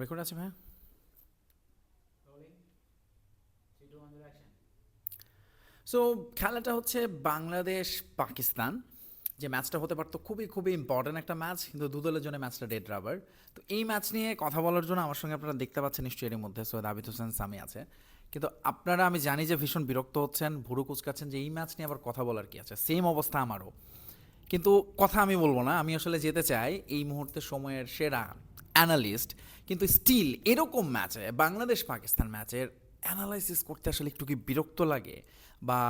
Record আছে ভাইয়া? So খেলাটা হচ্ছে বাংলাদেশ, পাকিস্তান। যে ম্যাচটা হতে পারতো খুবই খুবই ইম্পর্ট্যান্ট একটা ম্যাচ, কিন্তু দুদলের জন্য ম্যাচটা ডেড রাবার তো এই ম্যাচ নিয়ে কথা বলার জন্য আমার সঙ্গে আপনারা দেখতে পাচ্ছেন নিশ্চয়ই এর মধ্যে, সৈয়দ আবিদ হোসেন সামি আছে। কিন্তু আপনারা, আমি জানি যে ভীষণ বিরক্ত হচ্ছেন, ভুরু কুচকাচ্ছেন যে এই ম্যাচ নিয়ে আবার কথা বলার কি আছে? সেম অবস্থা আমারও। কিন্তু কথা আমি বলব না, আমি আসলে যেতে চাই এই মুহূর্তে সময়ের সেরা অ্যানালিস্ট কিন্তু স্টিল এরকম ম্যাচে বাংলাদেশ পাকিস্তান ম্যাচের অ্যানালাইসিস করতে আসলে একটু কি বিরক্ত লাগে? বা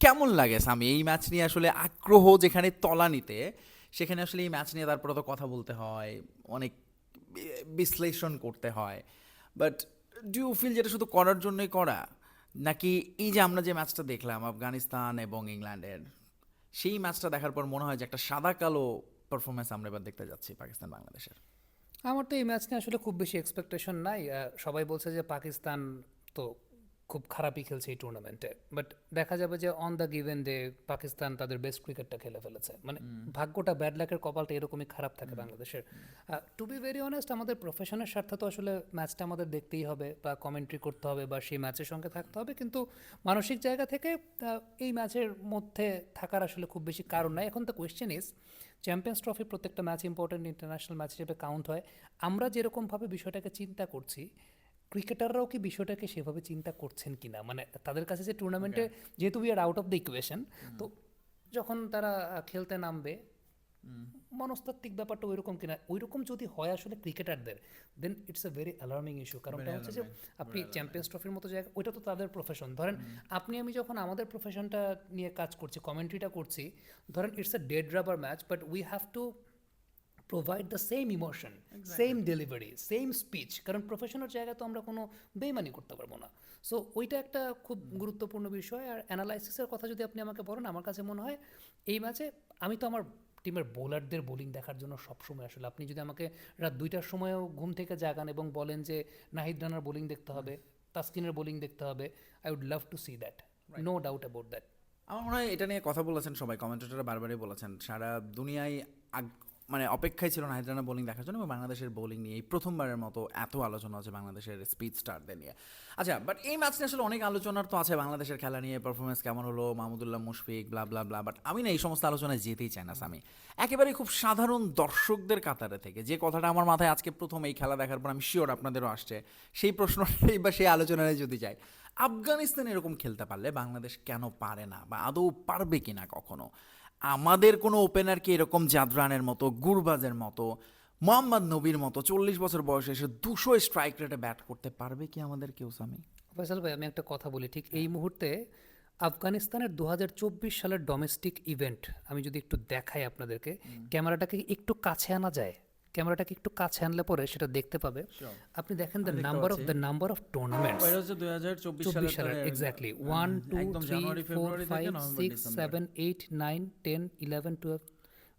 কেমন লাগে সামি? এই ম্যাচ নিয়ে আসলে আগ্রহ যেখানে তলানিতে, সেখানে আসলে এই ম্যাচ নিয়ে তারপরে তো কথা বলতে হয়, অনেক বিশ্লেষণ করতে হয়। বাট ডু ইউ ফিল যেটা শুধু করার জন্যই করা? নাকি এই যে আমরা যে ম্যাচটা দেখলাম, আফগানিস্তান এবং ইংল্যান্ডের, সেই ম্যাচটা দেখার পর মনে হয় যে একটা সাদা কালো পারফরমেন্স আমরা এবার দেখতে যাচ্ছি পাকিস্তান বাংলাদেশের আমার তো এই ম্যাচ নিয়ে আসলে খুব বেশি এক্সপেকটেশন নাই। সবাই বলছে যে পাকিস্তান তো খুব খারাপই খেলছে এই টুর্নামেন্টে বাট দেখা যাবে যে on the given day Pakistan তাদের বেস্ট ক্রিকেটটা খেলে ফেলেছে। মানে ভাগ্যটা ব্যাড লাকের কপালটা এরকমই খারাপ থাকে বাংলাদেশের। টু বি ভেরি অনেস্ট আমাদের প্রফেশনের স্বার্থে তো আসলে ম্যাচটা আমাদের দেখতেই হবে বা কমেন্ট্রি করতে হবে বা সেই ম্যাচের সঙ্গে থাকতে হবে। কিন্তু মানসিক জায়গা থেকে এই ম্যাচের মধ্যে থাকার আসলে খুব বেশি কারণ নাই। এখন তো কোয়েশ্চেন ইজ চ্যাম্পিয়ন্স ট্রফি প্রত্যেকটা ম্যাচ ইম্পর্টেন্ট ইন্টারন্যাশনাল ম্যাচ হিসেবে কাউন্ট হয়। আমরা যেরকমভাবে বিষয়টাকে চিন্তা করছি ক্রিকেটাররাও কি বিষয়টাকে সেভাবে চিন্তা করছেন কিনা? মানে তাদের কাছে যে টুর্নামেন্টে যেহেতু we are out of the equation তো যখন তারা খেলতে নামবে মনস্তাত্ত্বিক ব্যাপারটা ওইরকম কিনা? ওইরকম যদি হয় আসলে ক্রিকেটারদের then it's a very alarming issue কারণটা হচ্ছে যে আপনি চ্যাম্পিয়ন্স ট্রফির মতো জায়গা ওইটা তো তাদের প্রফেশন ধরেন আপনি আমি যখন আমাদের প্রফেশনটা নিয়ে কাজ করছি কমেন্ট্রিটা করছি ধরেন it's a dead rubber match but we have to provide the same emotion same delivery same speech কারণ প্রফেশনাল জায়গায় তো আমরা কোনো বেইমানি করতে পারব না। সো ওইটা একটা খুব গুরুত্বপূর্ণ বিষয়। আর অ্যানালাইসিসের কথা যদি আপনি আমাকে বলেন আমার কাছে মনে হয় এই ম্যাচে আমি তো আমার টিমের বোলারদের বোলিং দেখার জন্য সবসময় আসলে আপনি যদি আমাকে রাত দুইটার সময়ও ঘুম থেকে জাগান এবং বলেন যে নাহিদ রানার বোলিং দেখতে হবে তাসকিনের বোলিং দেখতে হবে I would love to see that no doubt about that আমার মনে হয় এটা নিয়ে কথা বলেছেন সবাই কমেন্টেটররা বারবারই বলেছেন সারা দুনিয়ায় আগ- মানে অপেক্ষায় ছিল না বোলিং দেখার জন্য এবং বাংলাদেশের বোলিং নিয়ে এই প্রথমবারের মতো এত আলোচনা হচ্ছে বাংলাদেশের স্পিড স্টারদের নিয়ে। আচ্ছা বাট এই ম্যাচ নিয়ে আসলে অনেক আলোচনার তো আছে বাংলাদেশের খেলা নিয়ে পারফরমেন্স কেমন হলো, Mahmudullah Mushfiq blah blah blah but আমি না এই সমস্ত আলোচনায় যেতেই চাই না আমি একেবারে খুব সাধারণ দর্শকদের কাতারে থেকে, যে কথাটা আমার মাথায় আজকে প্রথম এই খেলা দেখার পর আমি শিওর আপনাদেরও আসছে, সেই প্রশ্নটাই বা সেই আলোচনায় যদি যাই, আফগানিস্তান এরকম খেলতে পারলে বাংলাদেশ কেন পারে না বা আদৌ পারবে কিনা কখনো? আমাদের কোনো ওপেনার কি এরকম জাদরানের মতো গুরবাজের মতো মোহাম্মদ নবীর মতো চল্লিশ বছর বয়সে এসে দুশো স্ট্রাইক রেটে ব্যাট করতে পারবে কি আমাদের কেউ সামি? ফয়সাল ভাই আমি একটা কথা বলি ঠিক এই মুহূর্তে আফগানিস্তানের দু হাজার চব্বিশ সালের ডোমেস্টিক ইভেন্ট আমি যদি একটু দেখাই আপনাদেরকে ক্যামেরাটাকে একটু কাছে আনা যায়। ক্যামেরাটাকে একটু কাছে আনলে পরে সেটা দেখতে পাবে। আপনি দেখেন the number of the number of tournaments এটা হচ্ছে দুই হাজার চব্বিশ চব্বিশ সালের এক্স্যাক্টলি ওয়ান টু একদম থ্রি জানুয়ারি, ফোর ফেব্রুয়ারি থেকে five November, six December. Seven eight nine ten eleven twelve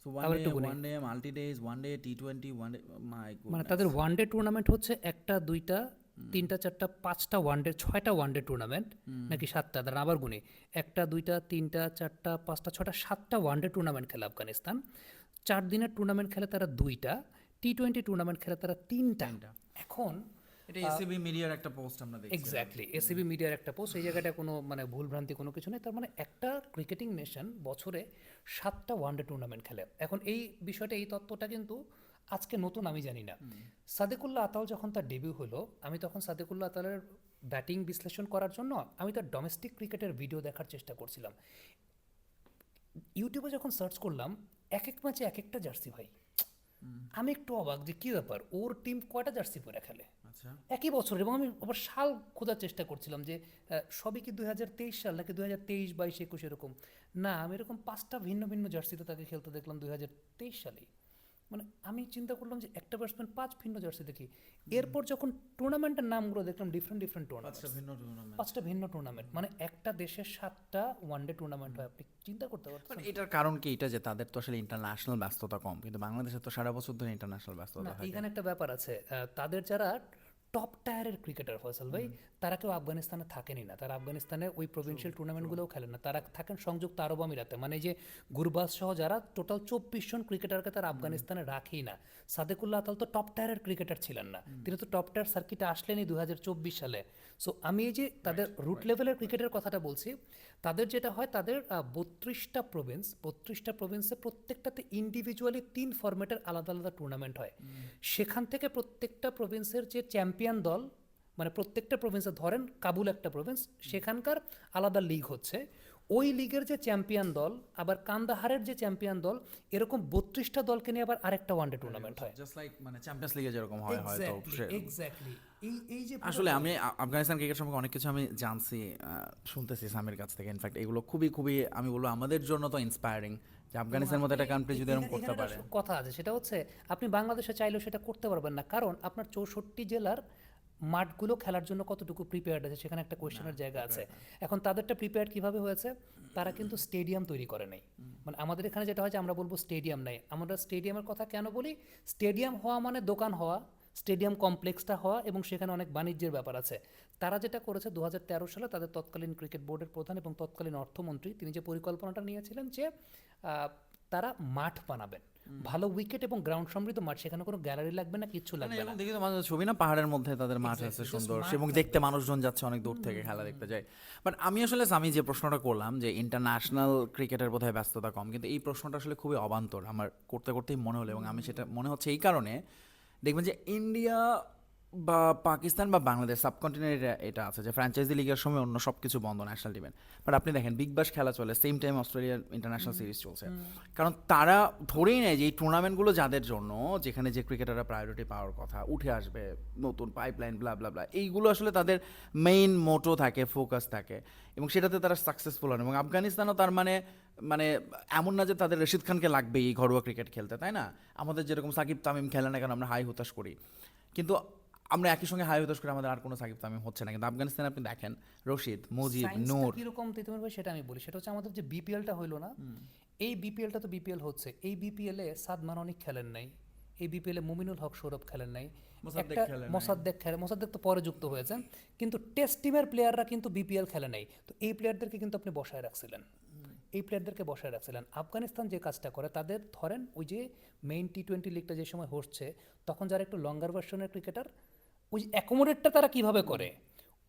So one আবার day, একটু গুনি। one day multi days, one day T20, one day. My মানে তাদের ওয়ান ডে টুর্নামেন্ট হচ্ছে একটা দুইটা তিনটা চারটা পাঁচটা ওয়ান ডে ছয়টা ওয়ান ডে টুর্নামেন্ট নাকি সাতটা? দাঁড়ান আবার গুনি। একটা দুইটা তিনটা চারটা পাঁচটা ছয়টা সাতটা ওয়ান ডে টুর্নামেন্ট খেলে আফগানিস্তান। চার দিনের টুর্নামেন্ট খেলে তারা দুইটা। টি টোয়েন্টি টুর্নামেন্ট খেলে তারা তিনটা। এখন এটা এসিবি মিডিয়ার একটা পোস্ট আমরা দেখছি এক্স্যাক্টলি এসিবি মিডিয়ার একটা পোস্ট এই জায়গাটা কোনো মানে ভুলভ্রান্তি কোনো কিছু নেই। তার মানে একটা ক্রিকেটিং নেশন বছরে সাতটা ওয়ানডে টুর্নামেন্ট খেলে। এখন এই বিষয়টা এই তত্ত্বটা কিন্তু আজকে নতুন আমি জানি না। সাদেকুল্লাহ আতাল যখন তার ডেবিউ হলো আমি তখন সাদেকুল্লাহ আতালের ব্যাটিং বিশ্লেষণ করার জন্য আমি তার ডোমেস্টিক ক্রিকেটের ভিডিও দেখার চেষ্টা করছিলাম। ইউটিউবে যখন সার্চ করলাম এক এক ম্যাচে এক একটা জার্সি ভাই। আমি একটু অবাক যে কি ব্যাপার? ওর টিম কয়টা জার্সি পরে খেলে? আচ্ছা। একই বছর এবং আমি আবার সাল খোঁজার চেষ্টা করছিলাম যে সবই কি দুই হাজার তেইশ সাল নাকি দুই হাজার তেইশ বাইশ একুশ এরকম? না আমি এরকম পাঁচটা ভিন্ন ভিন্ন জার্সিতে তাকে খেলতে দেখলাম দুই হাজার তেইশ সালেই। মানে আমি চিন্তা করলাম যে একটা ব্যাটসম্যান পাঁচ ভিন্ন জার্সি দেখি। এরপর যখন টুর্নামেন্টের নামগুলো দেখলাম ডিফারেন্ট ডিফারেন্ট টুর্নামেন্ট ভিন্ন টুর্নামেন্ট পাঁচটা ভিন্ন টুর্নামেন্ট মানে একটা দেশের সাতটা ওয়ানডে টুর্নামেন্ট হয়। আপনি চিন্তা করতে পারছেন মানে এটার কারণ কি? এটা যে তাদের তো আসলে ইন্টারন্যাশনাল ব্যস্ততা কম কিন্তু বাংলাদেশে তো সারা বছর ধরে ইন্টারন্যাশনাল ব্যস্ততা এখানে একটা ব্যাপার আছে। তাদের যারা টপ টায়ারের ক্রিকেটার ফয়সাল ভাই তারা কেউ আফগানিস্তানে থাকেনই না। তারা আফগানিস্তানে ওই প্রভিন্সিয়াল টুর্নামেন্টগুলোও খেলেন না। তারা থাকেন সংযুক্ত আরব আমিরাতে। মানে যে গুরবাজ সহ যারা টোটাল চব্বিশ জন ক্রিকেটারকে তারা আফগানিস্তানে রাখেই না। সাদেকুল্লাহ আতাল তো টপ টায়ারের ক্রিকেটার ছিলেন না। তিনি তো টপ টায়ার সার্কিটে আসলেনই হাজার চব্বিশ সালে। সো আমি এই যে তাদের রুট লেভেলের ক্রিকেটের কথাটা বলছি তাদের যেটা হয় তাদের বত্রিশটা প্রভিন্স বত্রিশটা প্রভিন্সে প্রত্যেকটাতে ইন্ডিভিজুয়ালি তিন ফরম্যাটের আলাদা আলাদা টুর্নামেন্ট হয়। সেখান থেকে প্রত্যেকটা প্রভিন্সের যে চ্যাম্পিয়ন দল মানে প্রত্যেকটা প্রভিন্সে ধরেন কাবুল একটা প্রভিন্স সেখানকার আলাদা লিগ হচ্ছে। ওই লিগের যে চ্যাম্পিয়ন দল আবার কান্দাহারের যে চ্যাম্পিয়ন দল এরকম বত্রিশটা দলকে নিয়ে আবার আরেকটা ওয়ানডে টুর্নামেন্ট হয়। জাস্ট লাইক মানে চ্যাম্পিয়ন্স লিগে যেরকম হয় হয়তো এক্স্যাক্টলি এই এই যে আসলে আমি আফগানিস্তান ক্রিকেট সম্পর্কে অনেক কিছু আমি জানছি শুনতেছি সামির কাছ থেকে। ইনফ্যাক্ট এগুলো খুবই খুবই আমি বলব আমাদের জন্য তো ইন্সপায়ারিং যে আফগানিস্তানের মতো একটা কান্ট্রি যদি এরকম করতে পারে। কথা আছে সেটা হচ্ছে আপনি বাংলাদেশে চাইলেও সেটা করতে পারবেন না। কারণ আপনার চৌষট্টি জেলার মাঠগুলো খেলার জন্য কতটুকু প্রিপেয়ার্ড আছে? সেখানে একটা কোয়েশ্চেনের জায়গা আছে। এখন তাদেরটা প্রিপেয়ার্ড কীভাবে হয়েছে? তারা কিন্তু স্টেডিয়াম তৈরি করে নাই। মানে আমাদের এখানে যেটা হয় যে আমরা বলব স্টেডিয়াম নাই। আমরা স্টেডিয়ামের কথা কেন বলি? স্টেডিয়াম হওয়া মানে দোকান হওয়া স্টেডিয়াম কমপ্লেক্সটা হওয়া এবং সেখানে অনেক বাণিজ্যের ব্যাপার আছে। তারা যেটা করেছে দু হাজার তেরো সালে তাদের তৎকালীন ক্রিকেট বোর্ডের প্রধান এবং তৎকালীন অর্থমন্ত্রী তিনি যে পরিকল্পনাটা নিয়েছিলেন যে তারা মাঠ বানাবেন। ভালো উইকেট এবং গ্রাউন্ড সমৃদ্ধ মাঠ সেখানে কোনো গ্যালারি লাগবে না কিচ্ছু মানে লাগবে না। দেখি তো মাঝে ছবি না পাহাড়ের মধ্যে তাদের মাঠ আছে সুন্দর এবং দেখতে মানুষজন যাচ্ছে অনেক দূর থেকে খেলা দেখতে যায়। বাট আমি আসলে আমি যে প্রশ্নটা করলাম যে ইন্টারন্যাশনাল ক্রিকেটের বোধহয় ব্যস্ততা কম কিন্তু এই প্রশ্নটা আসলে খুবই অবান্তর আমার করতে করতেই মনে হলো এবং আমি সেটা মনে হচ্ছে এই কারণে দেখবেন যে ইন্ডিয়া বা পাকিস্তান বা বাংলাদেশ সাবকন্টিনেন্ট এটা আছে যে ফ্র্যাঞ্চাইজি লিগের সময় অন্য সব কিছু বন্ধ ন্যাশনাল টিমের বাট আপনি দেখেন বিগ বাস খেলা চলে সেম টাইম অস্ট্রেলিয়ার ইন্টারন্যাশনাল সিরিজ চলছে। কারণ তারা ধরেই নেয় যে এই টুর্নামেন্টগুলো যাদের জন্য যেখানে যে ক্রিকেটাররা প্রায়োরিটি পাওয়ার কথা উঠে আসবে নতুন পাইপলাইন ব্লা ব্লা ব্লা এইগুলো আসলে তাদের মেইন মোটো থাকে ফোকাস থাকে। এবং সেটাতে তারা সাকসেসফুল হন। এবং আফগানিস্তানও তার মানে মানে এমন না যে তাদের রশিদ খানকে লাগবে এই ঘরোয়া ক্রিকেট খেলতে তাই না? আমাদের যেরকম সাকিব তামিম খেলে না কেন আমরা হাই হতাশ করি। কিন্তু আমরা একই সঙ্গে হাই হতাশ করে আমাদের আর কোনো সাকিব তামিম হচ্ছে না। কিন্তু আফগানিস্তানে আপনি দেখেন রশিদ মুজিব নূর। কীরকম তিতুমির ভাই সেটা আমি বলি। সেটা হচ্ছে আমাদের যে বিপিএলটা হইল না এই বিপিএলটা তো বিপিএল হচ্ছে। এই বিপিএলে সাদমান অনেক খেলেন নাই। এই বিপিএলে মুমিনুল হক সৌরভ খেলেন নাই। একটা মোসাদ্দেক খেলে মোসাদ্দেক তো পরে যুক্ত হয়েছেন। কিন্তু টেস্ট টিমের প্লেয়াররা কিন্তু বিপিএল খেলে নাই। তো এই প্লেয়ারদেরকে কিন্তু আপনি বসায় রাখছিলেন। এই প্লেয়ারদেরকে বসায় রাখছিলেন। আফগানিস্তান যে কাজটা করে তাদের ধরেন ওই যে মেইন টি টোয়েন্টি লিগটা যে সময় হচ্ছে তখন যারা একটু লঙ্গার ভার্সনের ক্রিকেটার ওই অ্যাকোমোডেটটা তারা কীভাবে করে?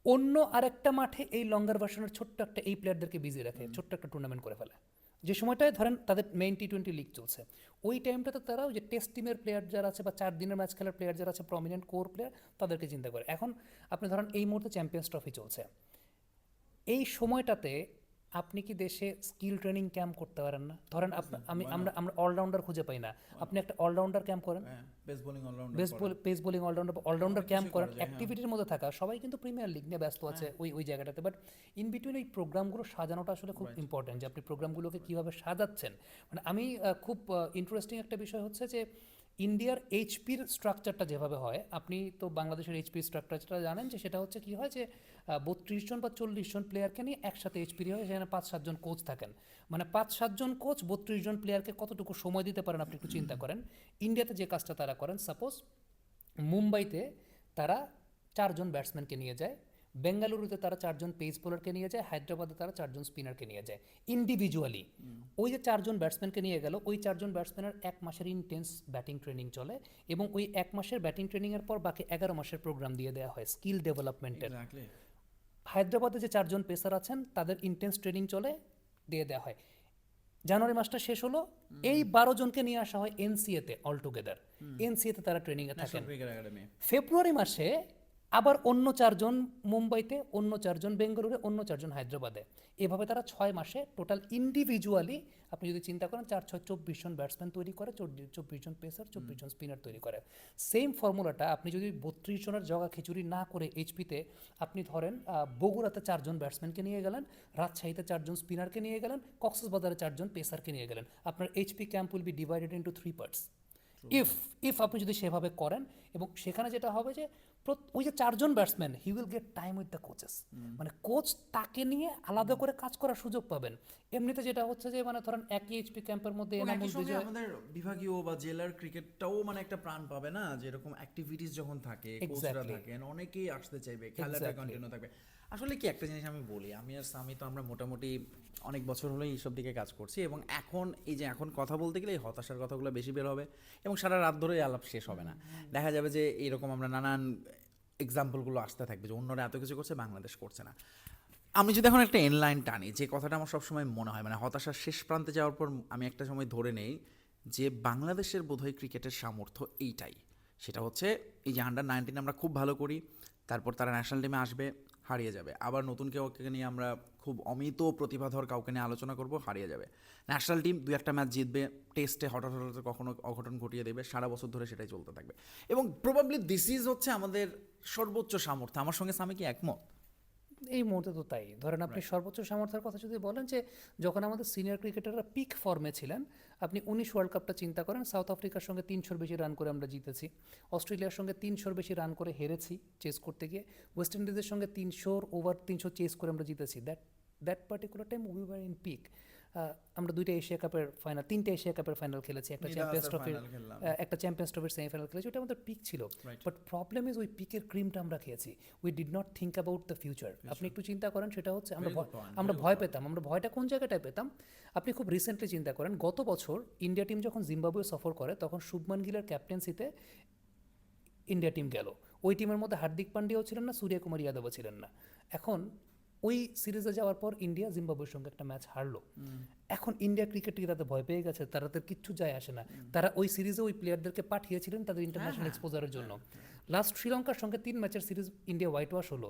অন্য আরেকটা মাঠে এই লঙ্গার ভার্সনের ছোট্ট একটা এই প্লেয়ারদেরকে বিজি রাখে ছোট্ট একটা টুর্নামেন্ট করে ফেলে। যে সময়টায় ধরেন তাদের মেইন টি টোয়েন্টি লিগ চলছে ওই টাইমটাতে তারা ওই যে টেস্ট টিমের প্লেয়ার যারা আছে বা চার দিনের ম্যাচ খেলার প্লেয়ার যারা আছে প্রমিনেন্ট কোর প্লেয়ার তাদেরকে চিন্তা করে। এখন আপনি ধরেন এই মুহূর্তে চ্যাম্পিয়ন্স ট্রফি চলছে। এই সময়টাতে আপনি কি দেশে স্কিল ট্রেনিং ক্যাম্প করতে পারেন না? ধরেন আমি আমরা আমরা অলরাউন্ডার খুঁজে পাই না। আপনি একটা অলরাউন্ডার ক্যাম্প করেন। Best bowling allrounder base ball pace bowling allrounder allrounder camp করেন। অ্যাক্টিভিটির মধ্যে থাকা। সবাই কিন্তু প্রিমিয়ার লিগ নিয়ে ব্যস্ত আছে ওই ওই জায়গাটাতে। বাট ইন বিটুইন এই প্রোগ্রামগুলো সাজানোটা আসলে খুব ইম্পর্টেন্ট যে আপনি প্রোগ্রামগুলোকে কীভাবে সাজাচ্ছেন। মানে আমি খুব ইন্টারেস্টিং একটা বিষয় হচ্ছে যে ইন্ডিয়ার এইচপির স্ট্রাকচারটা যেভাবে হয় আপনি তো বাংলাদেশের এইচপির স্ট্রাকচারটা জানেন যে সেটা হচ্ছে কি হয় যে বত্রিশ জন বা চল্লিশ জন প্লেয়ারকে নিয়ে একসাথে এইচপি হয় সেখানে পাঁচ সাতজন কোচ থাকেন। মানে পাঁচ সাতজন কোচ বত্রিশ জন প্লেয়ারকে কতটুকু সময় দিতে পারেন আপনি একটু চিন্তা করেন। ইন্ডিয়াতে যে কাজটা তারা করেন সাপোজ মুম্বাইতে তারা চারজন ব্যাটসম্যানকে নিয়ে যায় বেঙ্গালুরুতে তারা চারজন পেস বোলারকে নিয়ে যায় হায়দ্রাবাদে তারা চারজন স্পিনারকে নিয়ে যায় ইন্ডিভিজুয়ালি ওই যে চারজন ব্যাটসম্যানকে নিয়ে গেল ওই চারজন ব্যাটসম্যানের এক মাসের ইন্টেন্স ব্যাটিং ট্রেনিং চলে এবং ওই এক মাসের ব্যাটিং ট্রেনিংয়ের পর বাকি এগারো মাসের প্রোগ্রাম দিয়ে দেওয়া হয় স্কিল ডেভেলপমেন্টের হায়দ্রাবাদে যে চারজন পেসার আছেন তাদের ইন্টেন্স ট্রেনিং চলে দিয়ে দেওয়া হয়। জানুয়ারি মাসটা শেষ হলো এই বারো জনকে নিয়ে আসা হয় এনসিএতে অল টুগেদার এনসিএতে তারা ট্রেনিংয়ে থাকেন। ফেব্রুয়ারি মাসে আবার অন্য চারজন মুম্বাইতে অন্য চারজন বেঙ্গালুরুতে অন্য চারজন হায়দ্রাবাদে। এভাবে তারা ছয় মাসে টোটাল ইন্ডিভিজুয়ালি আপনি যদি চিন্তা করেন চার ছয় চব্বিশ জন ব্যাটসম্যান তৈরি করে চব্বিশ- জন পেসার চব্বিশ জন স্পিনার তৈরি করে। সেম ফর্মুলাটা আপনি যদি বত্রিশ জনের জগা খিচুড়ি না করে এইচপিতে আপনি ধরেন বগুড়াতে চারজন ব্যাটসম্যানকে নিয়ে গেলেন রাজশাহীতে চারজন স্পিনারকে নিয়ে গেলেন কক্সবাজারে চারজন পেসারকে নিয়ে গেলেন। আপনার HP camp will be divided into three parts if if আপনি যদি সেভাবে করেন এবং সেখানে যেটা হবে যে ওই যে চারজন batsman he will get time with the coaches মানে কোচ তাকে নিয়ে আলাদা করে কাজ করার সুযোগ পাবেন। এমনিতে যেটা হচ্ছে যে মানে ধরেন একই এইচপি ক্যাম্পের মধ্যে আমাদের বিভাগীয় বা জেলার ক্রিকেটটাও মানে একটা প্রাণ পাবে না? যেরকম অ্যাক্টিভিটিস যখন থাকে কোচরা থাকেন অনেকেই আসতে চাইবে খেলাটা. কন্টিনিউ থাকবে। আসলে কি একটা জিনিস আমি বলি? আমি আর সামি তো আমরা মোটামুটি অনেক বছর হলো এইসব দিকে কাজ করছি এবং এখন এই যে এখন কথা বলতে গেলে এই হতাশার কথাগুলো বেশি বের হবে এবং সারা রাত ধরে আলাপ শেষ হবে না। দেখা যাবে যে এরকম আমরা নানান এক্সাম্পলগুলো আসতে থাকবে যে অন্যরা এত কিছু করছে বাংলাদেশ করছে না। আমি যদি এখন একটা এনলাইন টানি যে কথাটা আমার সবসময় মনে হয় মানে হতাশার শেষ প্রান্তে যাওয়ার পর আমি একটা সময় ধরে নেই যে বাংলাদেশের বোধহয় ক্রিকেটের সামর্থ্য এইটাই। সেটা হচ্ছে এই যে আন্ডার নাইনটিন আমরা খুব ভালো করি তারপর তারা ন্যাশনাল টিমে আসবে হারিয়ে যাবে। আবার নতুন কেউ নিয়ে আমরা খুব অমিত প্রতিভাধর কাউকে নিয়ে আলোচনা করব, হারিয়ে যাবে। ন্যাশনাল টিম দু একটা ম্যাচ জিতবে টেস্টে হঠাৎ হঠাৎ কখনো অঘটন ঘটিয়ে দেবে, সারা বছর ধরে সেটাই চলতে থাকবে। এবং প্রবাবলি দিস ইজ হচ্ছে আমাদের সর্বোচ্চ সামর্থ্য। আমার সঙ্গে স্বামী কি একমত? এই মুহূর্তে তো তাই। ধরেন আপনি সর্বোচ্চ সামর্থ্যের কথা যদি বলেন যে যখন আমাদের সিনিয়র ক্রিকেটাররা পিক ফর্মে ছিলেন আপনি উনিশ ওয়ার্ল্ড কাপটা চিন্তা করেন সাউথ আফ্রিকার সঙ্গে তিনশোর বেশি রান করে আমরা জিতেছি। অস্ট্রেলিয়ার সঙ্গে তিনশোর বেশি রান করে হেরেছি চেস করতে গিয়ে। ওয়েস্ট ইন্ডিজের সঙ্গে তিনশোর ওভার তিনশো চেস করে আমরা জিতেছি। That that particular time we were in peak আমরা দুইটা এশিয়া কাপের ফাইনাল তিনটে এশিয়া কাপের ফাইনাল খেলেছি একটা চ্যাম্পিয়ন্স ট্রফির একটা চ্যাম্পিয়ন্স ট্রফির সেমিফাইনাল খেলেছি ওটা আমাদের পিক ছিল। বাট প্রবলেম ইজ ওই পিকের ক্রিমটা আমরা খেয়েছি। We did not think about the future আপনি একটু চিন্তা করেন সেটা হচ্ছে আমরা আমরা ভয় পেতাম আমরা ভয়টা কোন জায়গাটায় পেতাম? আপনি খুব রিসেন্টলি চিন্তা করেন গত বছর ইন্ডিয়া টিম যখন জিম্বাবুয়ে সফর করে তখন শুভমান গিলের ক্যাপ্টেন্সিতে ইন্ডিয়া টিম গেল। ওই টিমের মধ্যে হার্দিক পান্ডিয়াও ছিলেন না সূর্য কুমার যাদবও ছিলেন না। এখন ওই সিরিজে যাওয়ার পর ইন্ডিয়া জিম্বাবুয়ের সঙ্গে একটা ম্যাচ হারলো। এখন ইন্ডিয়া ক্রিকেট তাদের ভয় পেয়ে গেছে তারা তাদের কিচ্ছু যায় আসে না। তারা ওই সিরিজে ওই প্লেয়ারদেরকে পাঠিয়েছিলেন তাদের ইন্টারন্যাশনাল এক্সপোজারের জন্য। লাস্ট শ্রীলঙ্কার সঙ্গে তিন ম্যাচের সিরিজ ইন্ডিয়া হোয়াইট ওয়াশ হলো।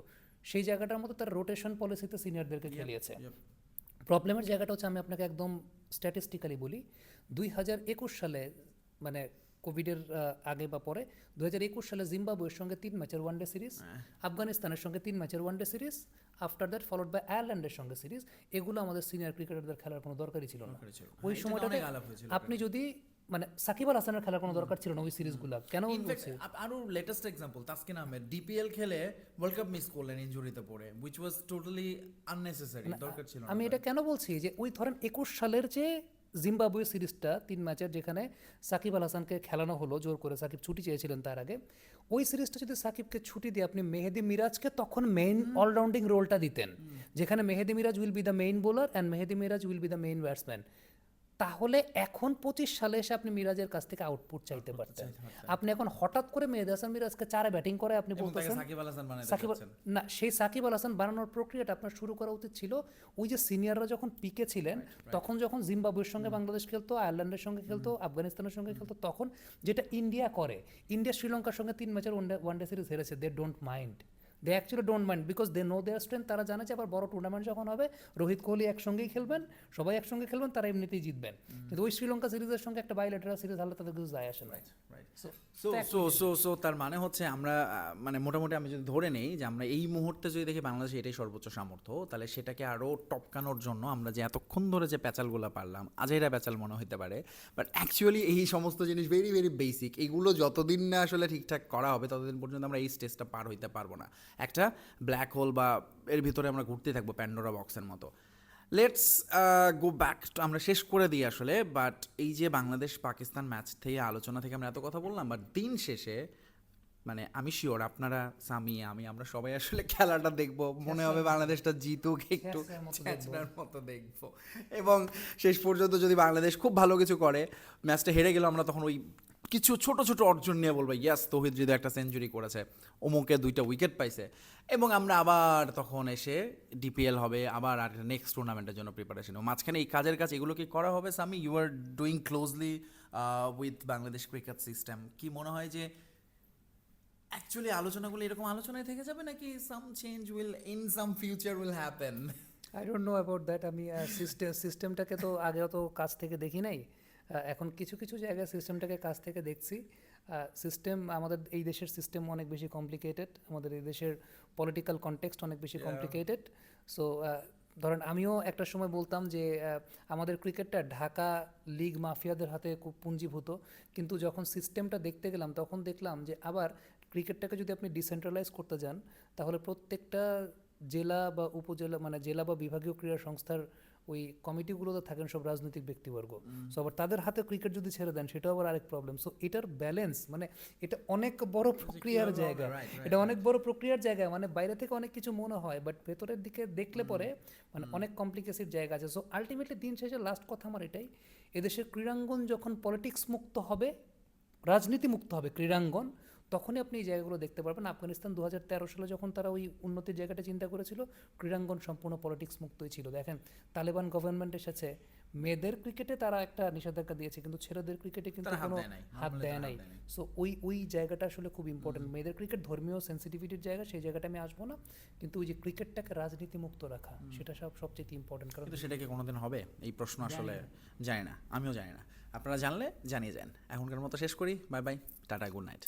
সেই জায়গাটার মতো তারা রোটেশন পলিসিতে সিনিয়রদেরকে খেলিয়েছে। প্রবলেমের জায়গাটা হচ্ছে আমি আপনাকে একদম স্ট্যাটিস্টিক্যালি বলি দুই হাজার একুশ সালে মানে কোভিডের আগে বা পরে। দু হাজার একুশ সালে জিম্বাবুয়ের সঙ্গে তিন ম্যাচের ওয়ানডে সিরিজ আফগানিস্তানের সঙ্গে তিন ম্যাচের one day series after that followed by আয়ারল্যান্ডের সঙ্গে সিরিজ এগুলো আমাদের সিনিয়র ক্রিকেটারদের খেলার কোনো দরকারই ছিল না। ওই হ্যাঁ, সময়টাতে আপনি যদি মানে সাকিব আল হাসানের খেলার কোনো দরকার ছিল না ওই সিরিজগুলো কেন আরও latest example Taskin Ahmed DPL খেলে ওয়ার্ল্ড কাপ মিস করলেন ইনজুরিতে পড়ে উইচ ওয়াজ টোটালি আননেসেসারি দরকার ছিল না আমি এটা কেন বলছি? যে ওই ধরেন একুশ সালের যে জিম্বাবুয়ে সিরিজটা তিন ম্যাচের যেখানে সাকিব আল হাসানকে খেলানো হলো জোর করে সাকিব ছুটি চেয়েছিলেন তার আগে। ওই সিরিজটা যদি সাকিবকে ছুটি দিয়ে আপনি মেহেদি মিরাজকে তখন মেইন অলরাউন্ডিং রোলটা দিতেন। যেখানে Mehedi Miraz will be the main bowler and Mehedi Miraz will be the main batsman তাহলে এখন পঁচিশ সালে এসে আপনি মিরাজের কাছ থেকে আউটপুট চাইতে পারতেন আপনি এখন হঠাৎ করে মেহেদি হাসান মিরাজকে চারে ব্যাটিং করে আপনি বলতেছেন সাকিব না সেই সাকিব আল হাসান বানানোর প্রক্রিয়াটা আপনার শুরু করা উচিত ছিল ওই যে সিনিয়ররা যখন পিকে ছিলেন তখন যখন জিম্বাবুয়ের সঙ্গে বাংলাদেশ খেলতো আয়ারল্যান্ডের সঙ্গে খেলতো আফগানিস্তানের সঙ্গে খেলতো তখন যেটা ইন্ডিয়া করে ইন্ডিয়া শ্রীলঙ্কার সঙ্গে তিন ম্যাচের ওয়ানডে সিরিজ হেরেছে they don't mind they actually don't mind because they know their strength তারা জানে যে আবার বড় টুর্নামেন্ট যখন হবে রোহিত কোহলি একসঙ্গেই খেলবেন সবাই একসঙ্গে খেলবেন তারা এমনিতেই জিতবেন। কিন্তু ওই শ্রীলঙ্কা সিরিজের সঙ্গে একটা বাইলেটারাল সিরিজ হলে তাদের কিছু যায় আসে না। সো সো সো সো তার মানে হচ্ছে আমরা মানে মোটামুটি আমি যদি ধরে নেই যে আমরা এই মুহূর্তে যদি দেখি বাংলাদেশে এটাই সর্বোচ্চ সামর্থ্য তাহলে সেটাকে আরও টপকানোর জন্য আমরা যে এতক্ষণ ধরে যে প্যাচালগুলো পারলাম আজেরা প্যাচাল মনে হতে পারে বাট অ্যাকচুয়ালি এই সমস্ত জিনিস ভেরি ভেরি বেসিক এইগুলো যতদিন না আসলে ঠিকঠাক করা হবে ততদিন পর্যন্ত আমরা এই স্টেজটা পার হইতে পারব না। একটা ব্ল্যাক হোল বা এর ভিতরে আমরা ঘুরতে থাকব প্যান্ডোরা বক্সের মতো। লেটস গো ব্যাক আমরা শেষ করে দিই আসলে বাট এই যে বাংলাদেশ পাকিস্তান ম্যাচ থেকে আলোচনা থেকে আমরা এত কথা বললাম বাট দিন শেষে মানে আমি শিওর আপনারা সামি আমি আমরা সবাই আসলে খেলাটা দেখব। মনে হবে বাংলাদেশটা জিতুক একটু মতো দেখব। এবং শেষ পর্যন্ত যদি বাংলাদেশ খুব ভালো কিছু করে ম্যাচটা হেরে গেল আমরা তখন ওই কিছু ছোট ছোট অর্জন নিয়ে বলবে ইয়াস তৌহিদ হৃদয় একটা সেঞ্চুরি করেছে। অমুকে দুইটা উইকেট পাইছে। এবং আমরা আবার তখন এসে ডিপিএল হবে, আবার আর নেক্সট টুর্নামেন্টের জন্য প্রিপারেশন মাঝখানে এই কাজের কাজ, এগুলো কি করা হবে Sami you are doing closely with Bangladesh cricket system কি মনে হয় যে অ্যাকচুয়ালি আলোচনাগুলো এরকম আলোচনায় থেকে যাবে নাকি some change will in some future will happen I don't know about that আমি সিস্টেম সিস্টেমটাকে তো আগে অত কাছ থেকে দেখি নাই। এখন কিছু কিছু জায়গায় সিস্টেমটাকে কাছ থেকে দেখছি। সিস্টেম আমাদের এই দেশের সিস্টেম অনেক বেশি কমপ্লিকেটেড আমাদের এই দেশের পলিটিক্যাল কনটেক্সট অনেক বেশি কমপ্লিকেটেড সো ধরেন আমিও একটা সময় বলতাম যে আমাদের ক্রিকেটটা ঢাকা লিগ মাফিয়াদের হাতে খুব পুঞ্জীভূত। কিন্তু যখন সিস্টেমটা দেখতে গেলাম তখন দেখলাম যে আবার ক্রিকেটটাকে যদি আপনি ডিসেন্ট্রালাইজ করতে যান তাহলে প্রত্যেকটা জেলা বা উপজেলা মানে জেলা বা বিভাগীয় ক্রীড়া সংস্থার ওই কমিটিগুলোতে থাকেন সব রাজনৈতিক ব্যক্তিবর্গ। সো আবার তাদের হাতে ক্রিকেট যদি ছেড়ে দেন সেটাও আবার আরেক প্রবলেম সো এটার ব্যালেন্স মানে এটা অনেক বড় প্রক্রিয়ার জায়গা। এটা অনেক বড় প্রক্রিয়ার জায়গা মানে বাইরে থেকে অনেক কিছু মনে হয় বাট ভেতরের দিকে দেখলে পরে মানে অনেক কমপ্লিকেসিভ জায়গা আছে। সো আলটিমেটলি দিন শেষে লাস্ট কথা আমার এটাই এদেশের ক্রীড়াঙ্গন যখন পলিটিক্স মুক্ত হবে রাজনীতি মুক্ত হবে ক্রীড়াঙ্গন তখনই আপনি এই জায়গাগুলো দেখতে পারবেন। আফগানিস্তান দু হাজার তেরো সালে যখন তারা ওই উন্নতির জায়গাটা চিন্তা করেছিল ক্রীড়াঙ্গন সম্পূর্ণ পলিটিক্স মুক্তই ছিল। দেখেন তালেবান গভর্নমেন্ট এসেছে মেয়েদের ক্রিকেটে তারা একটা নিষেধাজ্ঞা দিয়েছে কিন্তু ছেলেদের ক্রিকেটে কিন্তু কোনো হাত দেয় নাই। সো ওই ওই জায়গাটা আসলে খুব ইম্পর্টেন্ট মেয়েদের ক্রিকেট ধর্মীয় সেন্সিটিভিটির জায়গা সেই জায়গাটা আমি আসব না। কিন্তু ওই যে ক্রিকেটটাকে রাজনীতি মুক্ত রাখা সেটা সব সবচেয়ে ইম্পর্টেন্ট কারণ কিন্তু সেটা কি কোনোদিন হবে? এই প্রশ্ন আসলে জানি না আমিও জানি না। আপনারা জানলে জানিয়ে যান। এখনকার মতো শেষ করি। Bye bye tata good night.